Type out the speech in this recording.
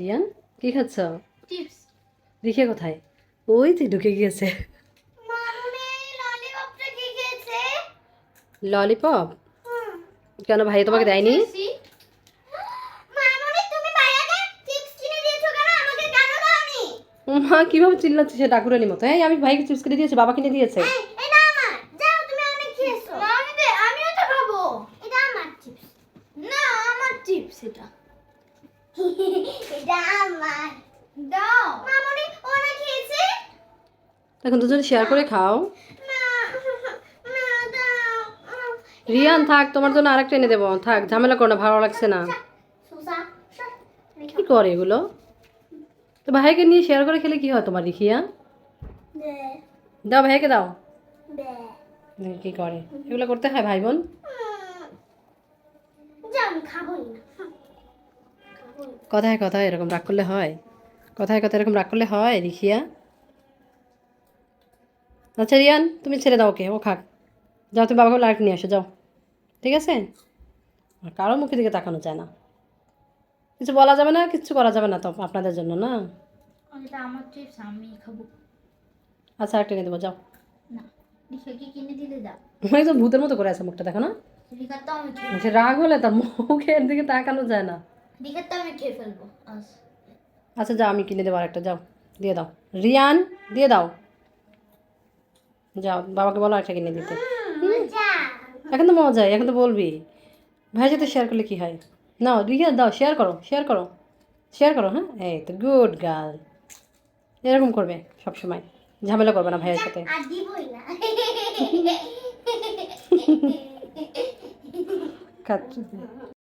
রিয়ান কি খাচ্ছ? রিখিয়া কোথায়? ওই তুই ঢুকে গিয়েছে। মামুনি ললিপপটা কি খেয়েছে? ললিপপ? কেন ভাই তোমাকে দেয়নি? মামুনি তুমি ভাইয়াকে চিপস কিনে দিয়েছ কেন? আমাকে কেন দাওনি? ও মা কীভাবে চিল্লাচ্ছে সে ডাকুরানি মতো। হ্যাঁ আমি ভাইকে চিপস কিনে দিয়েছি বাবা কিনে দিয়েছে। এই, দাও। মামুনি ওনা খেয়েছে? এখন দুজনে শেয়ার করে খাও। রিয়ান থাক তোমার জন্য আরেকটা এনে দেবো। থাক ঝামেলা করো না ভালো লাগছে না। সুসা কি করে এগুলো? তো ভাইকে নিয়ে শেয়ার করে খেলে কি হয় তোমার রিখিয়া দাও ভাইকে দাও। কি করে। এগুলো করতে হয় ভাই বোন? খাবোই না। কথায় কথায় এরকম রাগ করলে হয়? কথায় কথায় এরকম রাগ করলে হয় রিখিয়া? আচ্ছা রিয়ান তুমি ছেড়ে দাও ওকে ও খাক। যাও তুমি বাবাকে লাইট নিয়ে আসো যাও। ঠিক আছে? কারও মুখের দিকে তাকানো যায় না। কিছু বলা যাবে না কিছু করা যাবে না তো আপনাদের জন্য না? আচ্ছা একটা কিনে দেবো যাও। না রিখাকে কিনে দিলে দাও। একদম ভূতের মতো করে আছে মুখটা দেখো না। সে রাগ হলে তার মুখের দিকে তাকানো যায় না। রিখা আমি খেয়ে ফেলব আচ্ছা যাও আমি কিনে দেবো আরেকটা যাও দিয়ে দাও। রিয়ান দিয়ে দাও। যাও বাবাকে বলো আরেকটা কিনে দিতে। এখন তো মজা এখন তো বলবি। ভাইয়ের সাথে শেয়ার করলে কি হয়? নাও রিয়া দাও শেয়ার করো শেয়ার করো। শেয়ার করো হ্যাঁ? এই তো গুড গার্ল এরকম করবে সব সময় ঝামেলা করবে না ভাইয়ের সাথে। খাচ্ছি।